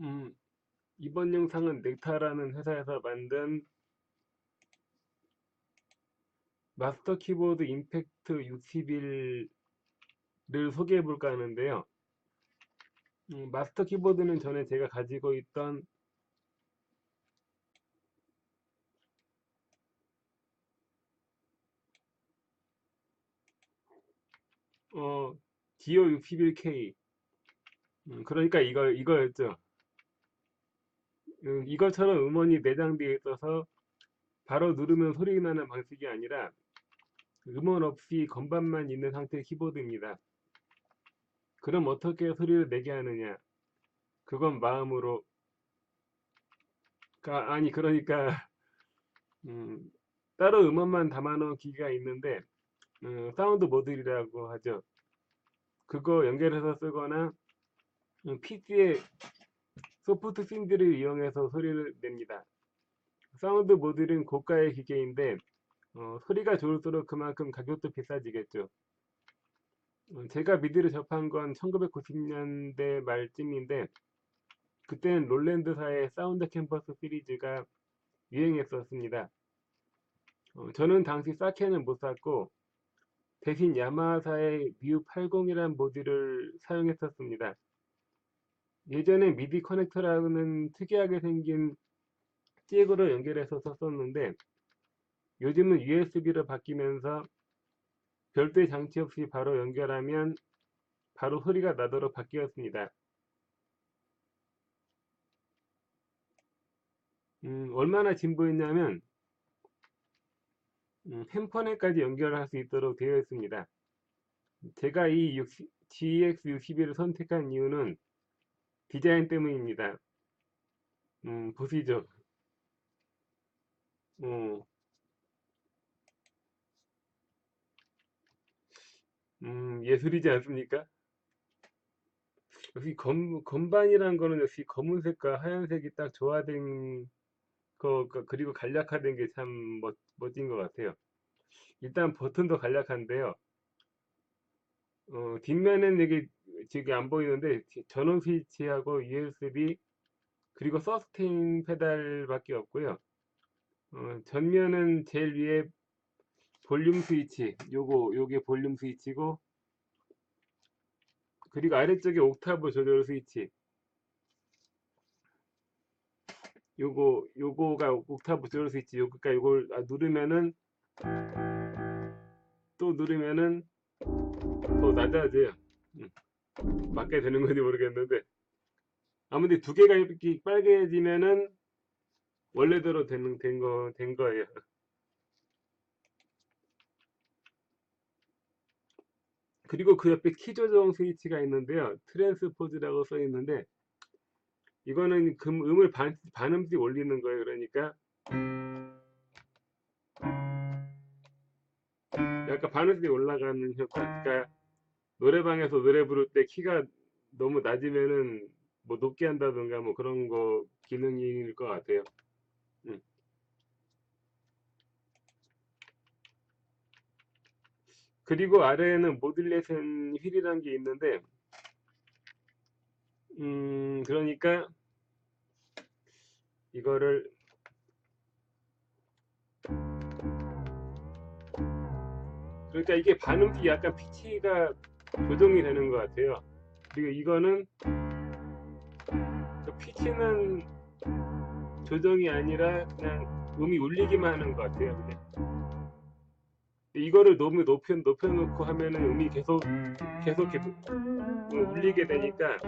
음, 이번 영상은 넥타라는 회사에서 만든 마스터 키보드 임팩트 61를 소개해 볼까 하는데요. 음, 마스터 키보드는 전에 제가 가지고 있던 어, 디오 61K 음, 그러니까 이거 이거였죠. 음, 이것처럼 음원이 내장되어 있어서 바로 누르면 소리 나는 방식이 아니라 음원 없이 건반만 있는 상태의 키보드입니다. 그럼 어떻게 소리를 내게 하느냐? 그건 마음으로 가, 아니 그러니까 음, 따로 음원만 담아놓은 기기가 있는데 음, 사운드 모듈이라고 하죠. 그거 연결해서 쓰거나 PC에 소프트 싱들을 이용해서 소리를 냅니다. 사운드 모듈은 고가의 기계인데 어, 소리가 좋을수록 그만큼 가격도 비싸지겠죠. 어, 제가 미디를 접한 건 1990년대 말쯤인데 그때는 롤랜드사의 사운드 캠퍼스 시리즈가 유행했었습니다. 어, 저는 당시 사케는 못 샀고 대신 야마하사의 미우 80이라는 모듈을 사용했었습니다. 예전에 미디 커넥터라는 특이하게 생긴 잭으로 연결해서 썼었는데 요즘은 USB로 바뀌면서 별도의 장치 없이 바로 연결하면 바로 소리가 나도록 바뀌었습니다. 음, 얼마나 진보했냐면 음, 핸폰에까지 연결할 수 있도록 되어 있습니다. 제가 이 GX61을 선택한 이유는 디자인 때문입니다. 음, 보시죠. 어, 음, 예술이지 않습니까? 역시 검, 건반이란 거는 역시 검은색과 하얀색이 딱 조화된 거, 그- 그리고 간략화된 게 참 멋진 것 같아요. 일단 버튼도 간략한데요. 어, 뒷면은 이게 지금 안 보이는데 전원 스위치하고 USB 그리고 서스테인 페달밖에 없고요. 어, 전면은 제일 위에 볼륨 스위치 요거 요게 볼륨 스위치고 그리고 아래쪽에 옥타브 조절 스위치. 요거 요거가 옥타브 조절 스위치. 요거가 그러니까 요걸 아, 누르면은 또 누르면은 더 낮아져요. 음, 맞게 되는 건지 모르겠는데 아무튼 두 개가 이렇게 빨개지면은 원래대로 되는 된거 된 거예요 그리고 그 옆에 키 조정 스위치가 있는데요. 트랜스포즈라고 써 있는데 이거는 금, 음을 반, 반음씩 올리는 거예요. 그러니까 약간 반음씩 올라가는 효과. 그러니까 노래방에서 노래 부를 때 키가 너무 낮으면은 뭐 높게 한다든가 뭐 그런 거 기능일 것 같아요. 음. 그리고 아래에는 모듈레이션 휠이라는 게 있는데 음 그러니까 이거를 그러니까 이게 반음기 약간 피치가 조정이 되는 것 같아요 그리고 이거는 그 피치는 조정이 아니라 그냥 음이 울리기만 하는 것 같아요 그냥. 이거를 너무 높여 높여놓고 하면은 음이 계속 계속 계속 울리게 되니까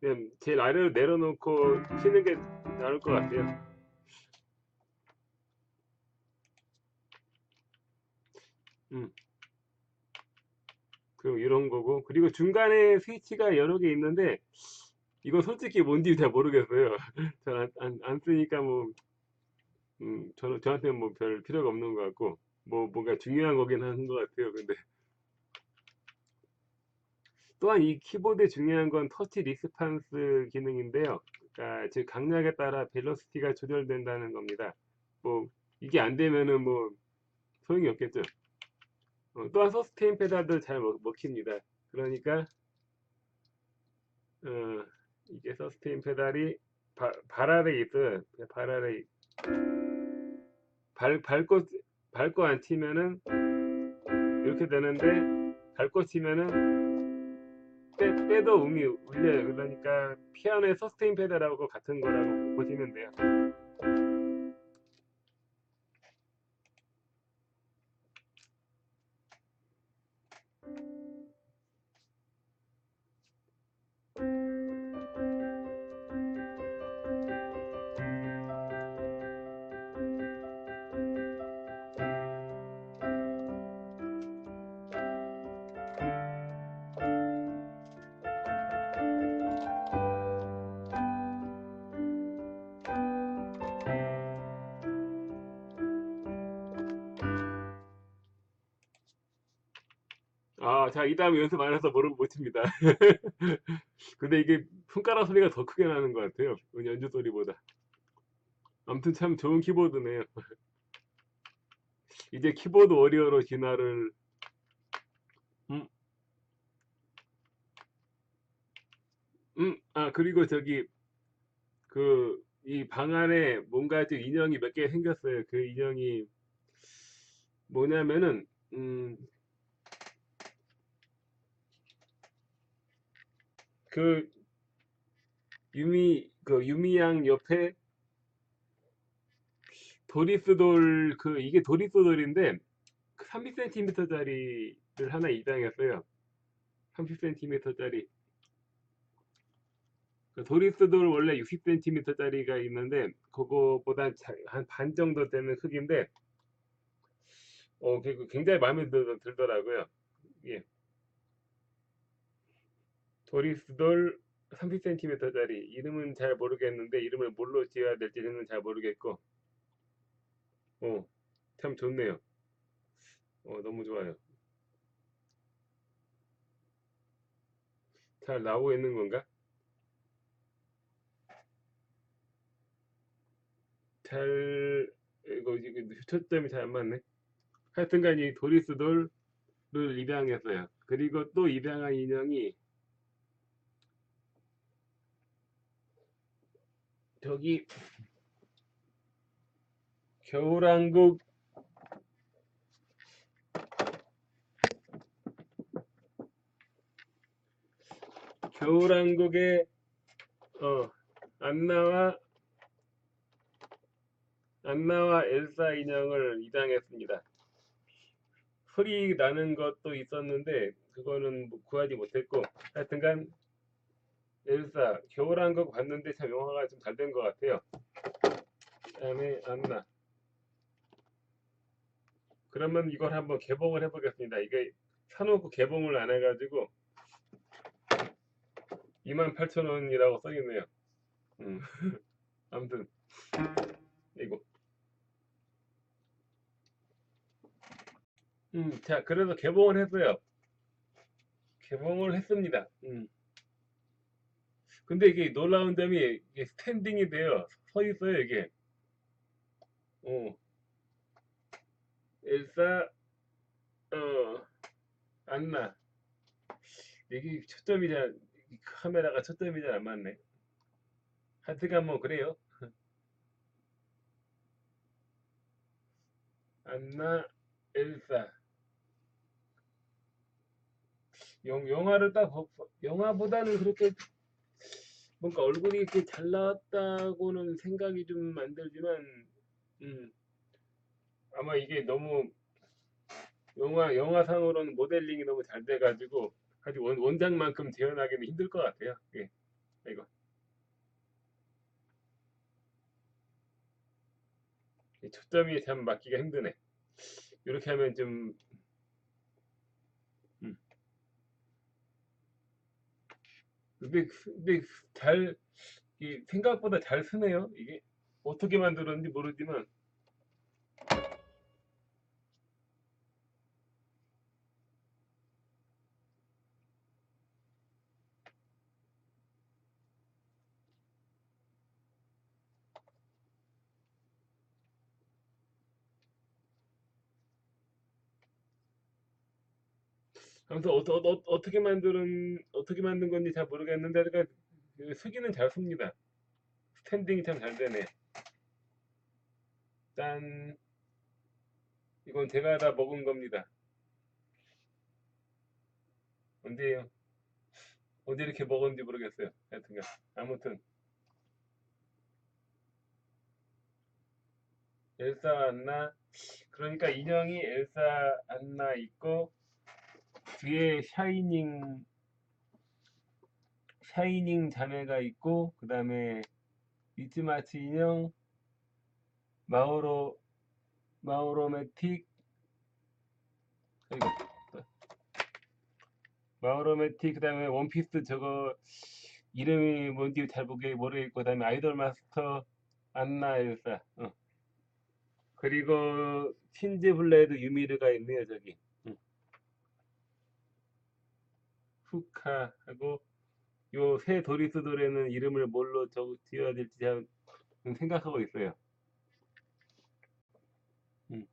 그냥 제일 아래로 내려놓고 치는 게 나을 것 같아요. 음. 그리고 이런 거고 그리고 중간에 스위치가 여러 개 있는데 이거 솔직히 뭔지 잘 모르겠어요. 잘안안 쓰니까 뭐 음, 저는 저한테는 뭐 별 필요가 없는 것 같고 뭐 뭔가 중요한 거긴 한 것 같아요. 근데 또한 이 키보드의 중요한 건 터치 리스판스 기능인데요. 그러니까 즉 강약에 따라 벨로시티가 조절된다는 겁니다. 뭐 이게 안 되면은 뭐 소용이 없겠죠. 어, 또한 서스테인 페달도 잘 먹, 먹힙니다. 그러니까 어, 이게 서스테인 페달이 바- 발 아래에 있어요. 발 아래 발 밟고 밟고 안 치면은 이렇게 되는데 밟고 치면은 빼, 빼도 음이 울려요. 그러니까 피아노의 서스테인 페달하고 같은 거라고 보시면 돼요. 자, 이 다음에 연습 안 해서 모르 못 칩니다. 근데 이게 손가락 소리가 더 크게 나는 것 같아요. 연주 소리보다. 아무튼 참 좋은 키보드네요. 이제 키보드 워리어로 진화를 음, 음, 아, 그리고 저기 그 이 방 안에 뭔가 좀 인형이 몇 개 생겼어요. 그 인형이 뭐냐면은 음, 그 유미 그 유미양 옆에 도리스돌 그 이게 도리스돌인데 30cm짜리를 하나 입양했어요. 30cm짜리. 그 도리스돌 원래 60cm짜리가 있는데 그거보다 한 반 정도 되는 크기인데 어 그- 굉장히 마음에 들, 들더라고요. 예. 도리스돌 30cm짜리 이름은 잘 모르겠는데 이름을 뭘로 지어야 될지는 잘 모르겠고 어, 참 좋네요. 어, 너무 좋아요. 잘 나오고 있는 건가? 잘 이거 이거 초점이 잘 안 맞네. 하여튼간 이 도리스돌을 입양했어요. 그리고 또 입양한 인형이 저기 겨울왕국 겨울왕국의 어 안나와 안나와 엘사 인형을 입양했습니다. 소리 나는 것도 있었는데 그거는 뭐 구하지 못했고 하여튼간 엘사 겨울왕국 봤는데 참 영화가 좀 잘 된 것 같아요. 그다음에 안나 그러면 이걸 한번 개봉을 해보겠습니다. 이게 사놓고 개봉을 안 해가지고 28,000원이라고 써있네요. 음. 아무튼 이거 음, 자 그래서 개봉을 했어요. 개봉을 했습니다. 음. 근데 이게 놀라운 점이 이게 스탠딩이 돼요. 서 있어요 이게. 어. 엘사 어 안나 이게 초점이 잘이 카메라가 초점이 잘 안 맞네. 하여튼간 뭐 그래요. 안나 엘사 영, 영화를 딱 보- 영화보다는 그렇게 뭔가 얼굴이 이렇게 잘 나왔다고는 생각이 좀안 들지만 음, 아마 이게 너무 영화 영화상으로는 모델링이 너무 잘 돼가지고 아직 원, 원작만큼 재현하기는 힘들 것 같아요. 예, 이거 이 초점이 참 맞기가 힘드네. 이렇게 하면 좀 음. 근데 근데 잘이 생각보다 잘 쓰네요. 이게 어떻게 만들었는지 모르지만 아무튼 어, 어, 어, 어 떻게 만드는 어떻게 만든 건지 잘 모르겠는데 그러니까 그 수기는 잘 씁니다. 스탠딩이 참 잘 되네. 짠. 이건 제가 다 먹은 겁니다. 언제예요? 언제 이렇게 먹었는지 모르겠어요. 하여튼간. 아무튼. 엘사 안나. 그러니까 인형이 엘사 안나 있고, 뒤에 샤이닝, 샤이닝 자매가 있고, 그 다음에 이츠마치 인형, 마오로, 또 마오로매틱, 그 다음에 원피스 저거 이름이 뭔지 잘 보게 모르겠고, 그 다음에 아이돌 마스터 안나 엘사, 어. 그리고 신즈 블레이드 유미르가 있네요, 저기. 후카하고 요 새 도리스 노래는 이름을 뭘로 적 지어야 될지 잘 생각하고 있어요. 음.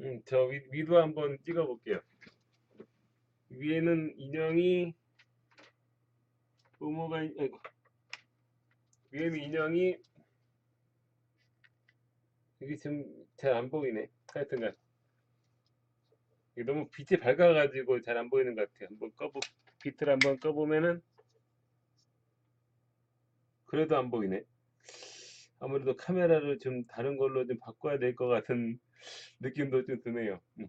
음, 저 위, 위도 한번 찍어 볼게요. 위에는 인형이 부모가 있- 아이고. 위에는 인형이 이게 지금 잘 안 보이네. 하여튼간 이게 너무 빛이 밝아가지고 잘 안 보이는 것 같아요. 한번 꺼보 빛을 한번 꺼보면은 그래도 안 보이네. 아무래도 카메라를 좀 다른 걸로 좀 바꿔야 될 것 같은 느낌도 좀 드네요. 음.